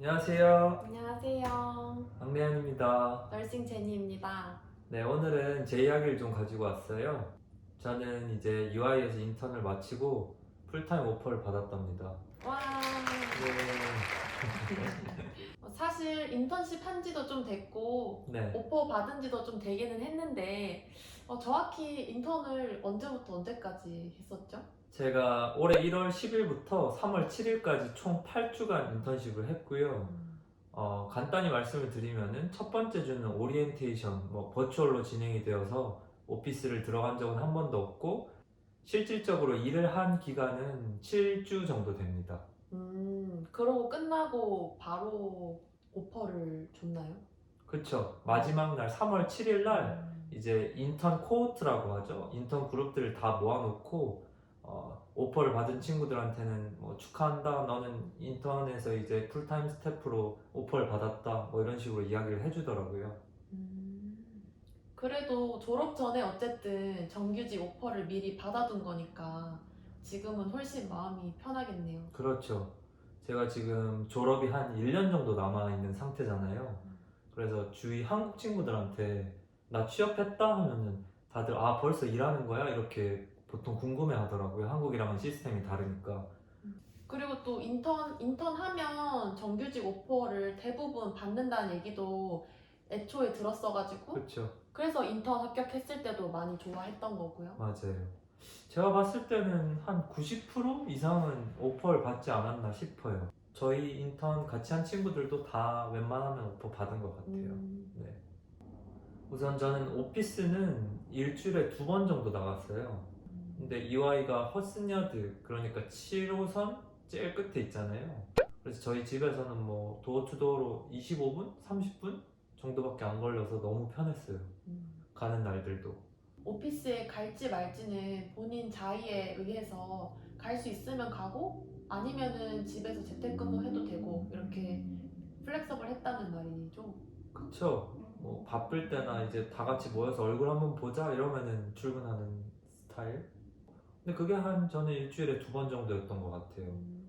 안녕하세요. 안녕하세요. 박래현입니다. 널싱 제니입니다. 네, 오늘은 제 이야기를 좀 가지고 왔어요. 저는 이제 UI에서 인턴을 마치고 풀타임 오퍼를 받았답니다. 와. 네. 어, 사실 인턴십 한 지도 좀 됐고 네. 오퍼 받은 지도 좀 되기는 했는데 어, 정확히 인턴을 언제부터 언제까지 했었죠? 제가 올해 1월 10일부터 3월 7일까지 총 8주간 인턴십을 했고요. 어, 간단히 말씀을 드리면은 첫 번째 주는 오리엔테이션, 뭐 버추얼로 진행이 되어서 오피스를 들어간 적은 한 번도 없고 실질적으로 일을 한 기간은 7주 정도 됩니다. 음, 그러고 끝나고 바로 오퍼를 줬나요? 그쵸. 마지막 날 3월 7일 날 음. 이제 인턴 코호트라고 하죠. 인턴 그룹들을 다 모아놓고 어, 오퍼를 받은 친구들한테는 뭐 축하한다. 너는 인턴에서 이제 풀타임 스태프로 오퍼를 받았다. 뭐 이런 식으로 이야기를 해주더라고요. 음. 그래도 졸업 전에 어쨌든 정규직 오퍼를 미리 받아둔 거니까 지금은 훨씬 마음이 편하겠네요. 그렇죠. 제가 지금 졸업이 한 1년 정도 남아있는 상태잖아요. 그래서 주위 한국 친구들한테 나 취업했다 하면은 다들 아 벌써 일하는 거야? 이렇게 보통 궁금해 하더라고요. 한국이랑은 시스템이 다르니까. 그리고 또 인턴 인턴 하면 정규직 오퍼를 대부분 받는다는 얘기도 애초에 들었어가지고 그렇죠. 그래서 인턴 합격했을 때도 많이 좋아했던 거고요. 맞아요. 제가 봤을 때는 한 90% 이상은 오퍼를 받지 않았나 싶어요. 저희 인턴 같이 한 친구들도 다 웬만하면 오퍼 받은 것 같아요. 음, 네. 우선 저는 오피스는 일주일에 두 번 정도 나갔어요. 음. 근데 EY가 허슨야드 그러니까 7호선 제일 끝에 있잖아요. 그래서 저희 집에서는 뭐 도어 투 도어로 25분, 30분 정도밖에 안 걸려서 너무 편했어요. 음. 가는 날들도. 오피스에 갈지 말지는 본인 자의에 의해서 갈 수 있으면 가고 아니면은 집에서 재택근무 해도 되고 이렇게 플렉서블 했다는 말이죠. 그쵸. 뭐 바쁠 때나 이제 다 같이 모여서 얼굴 한번 보자 이러면은 출근하는 스타일. 근데 그게 한 저는 일주일에 두 번 정도였던 것 같아요. 음.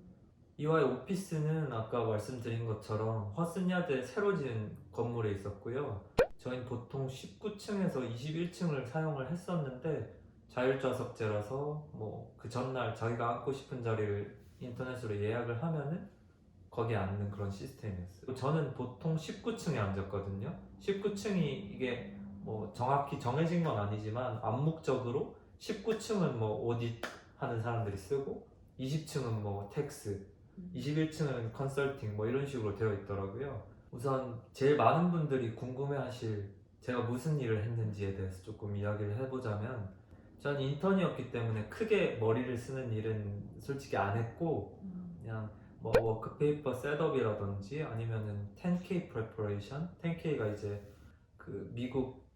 이와의 오피스는 아까 말씀드린 것처럼 허슨야드에 새로 지은 건물에 있었고요. 저희는 보통 19층에서 21층을 사용을 했었는데 자율좌석제라서 뭐 그 전날 자기가 앉고 싶은 자리를 인터넷으로 예약을 하면은 거기에 앉는 그런 시스템이었어요. 저는 보통 19층에 앉았거든요. 19층이 이게 뭐 정확히 정해진 건 아니지만 암묵적으로 19층은 뭐 오딧 하는 사람들이 쓰고 20층은 뭐 텍스, 21층은 컨설팅 뭐 이런 식으로 되어 있더라고요. 우선 제일 많은 분들이 궁금해하실 제가 무슨 일을 했는지에 대해서 조금 이야기를 해보자면 전 인턴이었기 때문에 크게 머리를 쓰는 일은 솔직히 안 했고 음. 그냥 뭐 워크페이퍼 셋업이라든지 아니면은 10K 프레퍼레이션 10K가 이제 그 미국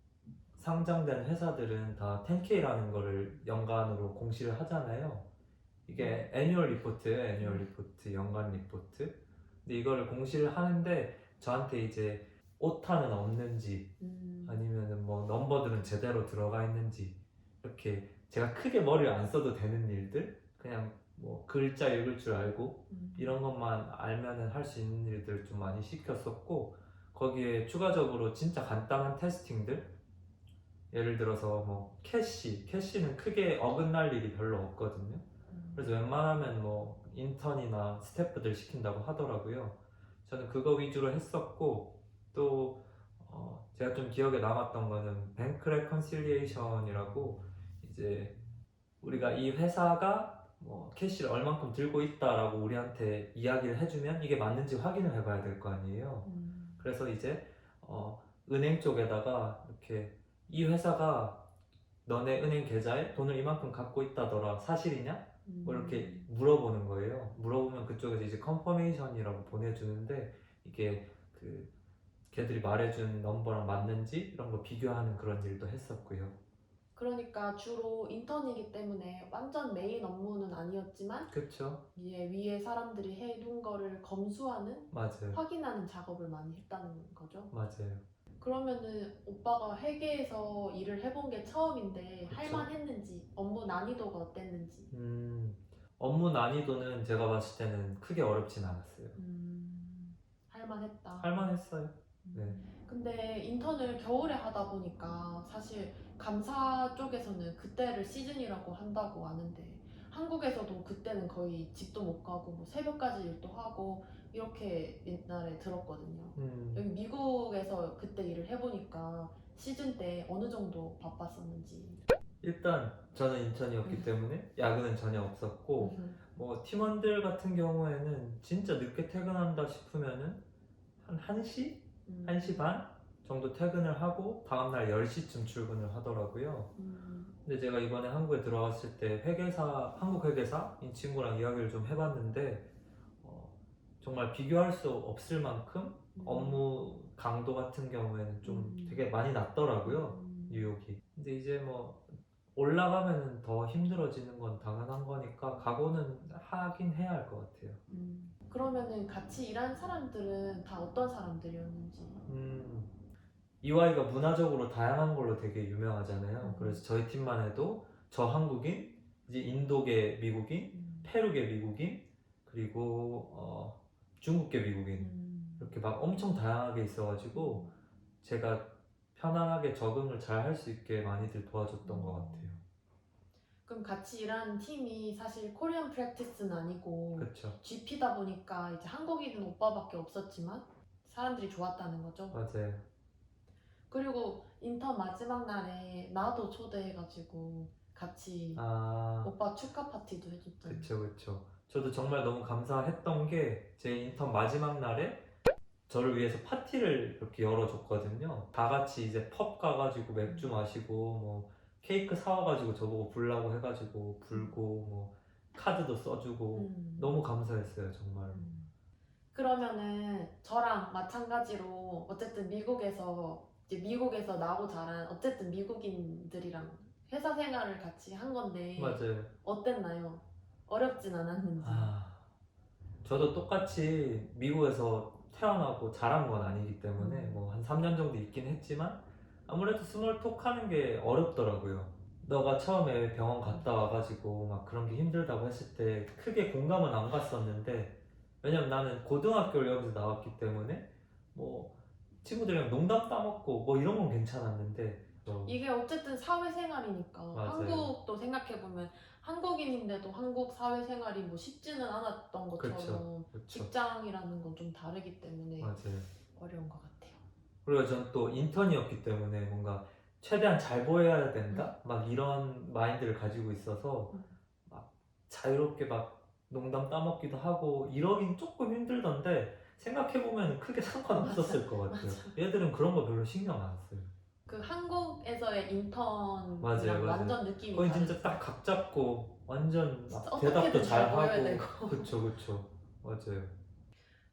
상장된 회사들은 다 10K라는 거를 연간으로 공시를 하잖아요. 이게 애뉴얼 리포트예요. 애뉴얼 리포트, 연간 리포트. 근데 이거를 공시를 하는데 저한테 이제 오타는 없는지 음. 아니면은 뭐 넘버들은 제대로 들어가 있는지 이렇게 제가 크게 머리를 안 써도 되는 일들 그냥 뭐 글자 읽을 줄 알고 음. 이런 것만 알면은 할 수 있는 일들을 좀 많이 시켰었고 거기에 추가적으로 진짜 간단한 테스팅들 예를 들어서 뭐 캐시 캐시는 크게 어긋날 일이 별로 없거든요 음. 그래서 웬만하면 뭐 인턴이나 스태프들 시킨다고 하더라고요 저는 그거 위주로 했었고 또 어, 제가 좀 기억에 남았던 거는 뱅크 레컨실리에이션이라고 이제 우리가 이 회사가 뭐 캐시를 얼만큼 들고 있다라고 우리한테 이야기를 해주면 이게 맞는지 확인을 해봐야 될 거 아니에요. 음. 그래서 이제 어, 은행 쪽에다가 이렇게 이 회사가 너네 은행 계좌에 돈을 이만큼 갖고 있다더라 사실이냐? 뭐 이렇게 물어보는 거예요. 물어보면 그쪽에서 이제 컨퍼메이션이라고 보내주는데 이게 그 걔들이 말해준 넘버랑 맞는지 이런 거 비교하는 그런 일도 했었고요. 그러니까 주로 인턴이기 때문에 완전 메인 업무는 아니었지만? 위에 위에 사람들이 해둔 거를 검수하는 맞아요. 확인하는 작업을 많이 했다는 거죠. 맞아요. 그러면은 오빠가 회계에서 일을 해본 게 처음인데 그쵸. 할만했는지 업무 난이도가 어땠는지. 음, 업무 난이도는 제가 봤을 때는 크게 어렵진 않았어요. 음, 할만했다. 할만했어요. 네. 근데 인턴을 겨울에 하다 보니까 사실 감사 쪽에서는 그때를 시즌이라고 한다고 아는데 한국에서도 그때는 거의 집도 못 가고 뭐 새벽까지 일도 하고 이렇게 옛날에 들었거든요. 음, 여기 미국에서 그때 일을 해보니까 시즌 때 어느 정도 바빴었는지. 일단 저는 인턴이었기 음. 때문에 야근은 전혀 없었고 뭐 팀원들 같은 경우에는 진짜 늦게 퇴근한다 싶으면은 한 1시? 음. 1시 반 정도 퇴근을 하고 다음날 10시쯤 출근을 하더라고요. 음. 근데 제가 이번에 한국에 들어왔을 때 회계사, 한국 회계사인 친구랑 이야기를 좀 해봤는데 어, 정말 비교할 수 없을 만큼 업무 강도 같은 경우에는 좀 음. 되게 많이 낮더라고요. 음. 뉴욕이. 근데 이제 뭐 올라가면은 더 힘들어지는 건 당연한 거니까 각오는 하긴 해야 할 것 같아요. 음. 그러면은 같이 일한 사람들은 다 어떤 사람들이었는지. 음, EY가 문화적으로 다양한 걸로 되게 유명하잖아요. 음. 그래서 저희 팀만 해도 저 한국인, 이제 인도계 미국인, 음. 페루계 미국인, 그리고 어, 중국계 미국인 음. 이렇게 막 엄청 다양하게 있어가지고 제가 편안하게 적응을 잘 할 수 있게 많이들 도와줬던 것 같아요. 그럼 같이 일하는 팀이 사실 코리안 프랙티스는 아니고 그렇죠. GP다 보니까 이제 한국인은 오빠밖에 없었지만 사람들이 좋았다는 거죠. 맞아요. 그리고 인턴 마지막 날에 나도 초대해가지고 같이 아, 오빠 축하 파티도 해줬잖아. 그쵸, 그쵸. 저도 정말 너무 감사했던 게 제 인턴 마지막 날에 저를 위해서 파티를 이렇게 열어줬거든요. 다 같이 이제 펍 가가지고 맥주 마시고 뭐 케이크 사와가지고 저보고 불라고 해가지고 불고 뭐 카드도 써주고 음. 너무 감사했어요, 정말. 음. 그러면은 저랑 마찬가지로 어쨌든 미국에서 미국에서 나고 자란 어쨌든 미국인들이랑 회사 생활을 같이 한 건데 맞아요. 어땠나요? 어렵진 않았는지. 아, 저도 똑같이 미국에서 태어나고 자란 건 아니기 때문에 음. 뭐한 3년 정도 있긴 했지만 아무래도 스몰 톡 하는 게 어렵더라고요. 너가 처음에 병원 갔다 와가지고 막 그런 게 힘들다고 했을 때 크게 공감은 안 갔었는데 왜냐면 나는 고등학교를 여기서 나왔기 때문에 뭐 친구들이랑 농담 따먹고 뭐 이런 건 괜찮았는데 어, 이게 어쨌든 사회생활이니까 맞아요. 한국도 생각해보면 한국인인데도 한국 사회생활이 뭐 쉽지는 않았던 것처럼 그쵸, 그쵸. 직장이라는 건 좀 다르기 때문에 맞아요. 어려운 것 같아요. 그리고 전 또 인턴이었기 때문에 뭔가 최대한 잘 보여야 된다? 막 이런 마인드를 가지고 있어서 음. 막 자유롭게 막 농담 따먹기도 하고 이러긴 조금 힘들던데 생각해보면 크게 상관없었을 것 같아요. 얘들은 그런 거 별로 신경 안 써요. 그 한국에서의 인턴이랑 맞아요, 맞아요. 완전 느낌이 거의. 진짜 딱 각 잡고 완전 막 대답도 잘 하고. 그쵸 그쵸 맞아요.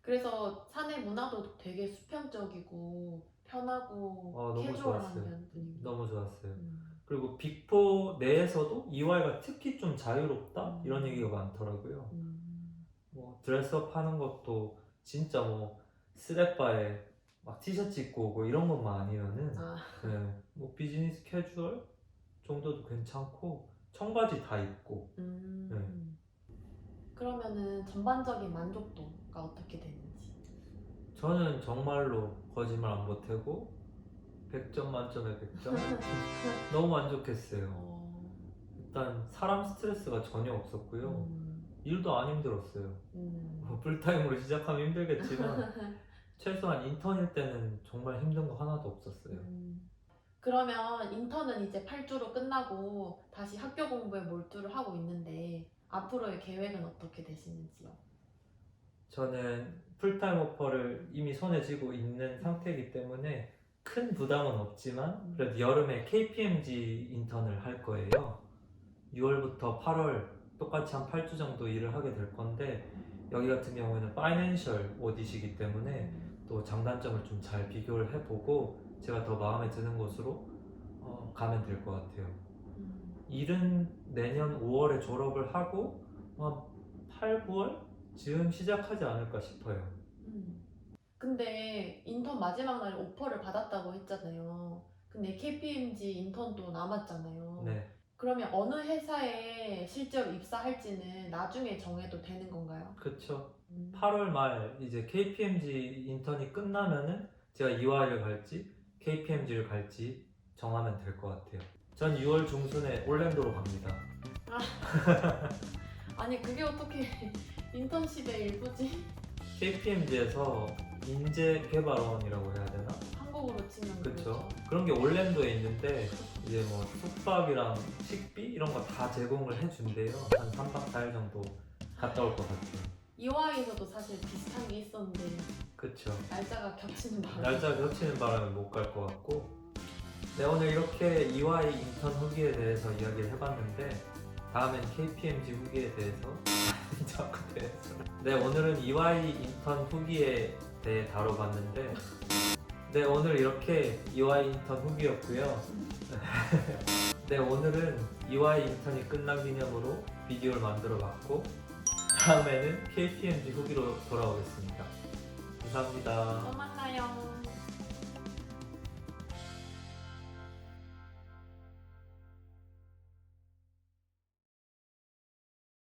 그래서 사내 문화도 되게 수평적이고 편하고 아, 너무 캐주얼한 좋았어요. 면 분위기. 너무 좋았어요. 음. 그리고 빅포 내에서도 EY가 특히 좀 자유롭다 음. 이런 얘기가 많더라고요. 음. 뭐 드레스업 하는 것도 진짜 뭐 스레바에 막 티셔츠 입고 오고 이런 것만 아니면은 아, 네, 뭐 비즈니스 캐주얼 정도도 괜찮고 청바지 다 입고. 음. 네. 그러면은 전반적인 만족도가 어떻게 되는지. 저는 정말로 거짓말 안 보태고 100점 만점에 100점? 너무 만족했어요. 어, 일단 사람 스트레스가 전혀 없었고요. 음, 일도 안 힘들었어요 음. 뭐 풀타임으로 시작하면 힘들겠지만 최소한 인턴일 때는 정말 힘든 거 하나도 없었어요 음. 그러면 인턴은 이제 8주로 끝나고 다시 학교 공부에 몰두를 하고 있는데 앞으로의 계획은 어떻게 되시는지요? 저는 풀타임 오퍼를 이미 손에 쥐고 있는 상태이기 때문에 큰 부담은 없지만 그래도 여름에 KPMG 인턴을 할 거예요. 6월부터 8월 똑같이 한 8주 정도 일을 하게 될 건데 여기 같은 경우에는 파이낸셜 오디시기 때문에 또 장단점을 좀 잘 비교를 해보고 제가 더 마음에 드는 곳으로 어, 가면 될 것 같아요. 음. 일은 내년 5월에 졸업을 하고 한 8, 9월 즈음 시작하지 않을까 싶어요. 음. 근데 인턴 마지막 날에 오퍼를 받았다고 했잖아요. 근데 KPMG 인턴도 남았잖아요. 네. 그러면 어느 회사에 실제로 입사할지는 나중에 정해도 되는 건가요? 그쵸. 음. 8월 말 이제 KPMG 인턴이 끝나면은 제가 EY를 갈지 KPMG를 갈지 정하면 될 것 같아요. 전 6월 중순에 올랜도로 갑니다. 아니 그게 어떻게 인턴십의 일부지? KPMG에서 인재 개발원이라고 해야 되나? 한국으로 치면 그쵸. 그렇죠. 그런 게 올랜도에 있는데 이제 뭐 숙박이랑 식비 이런 거 다 제공을 해준대요. 한 3박 4일 정도 갔다 올 것 같아요. 이화에서도 사실 비슷한 게 있었는데 그쵸. 날짜가 겹치는 바람에 날짜 겹치는 바람에 못 갈 것 같고 네 오늘 이렇게 EY 인턴 후기에 대해서 이야기를 해봤는데 다음엔 KPMG 후기에 대해서 자꾸 대해서 네 오늘은 EY 인턴 후기에 대해 다뤄봤는데 네 오늘 이렇게 EY 인턴 후기였고요. 네 오늘은 EY 인턴이 끝난 기념으로 비디오를 만들어 봤고 다음에는 KPMG 후기로 돌아오겠습니다. 감사합니다. 또 만나요.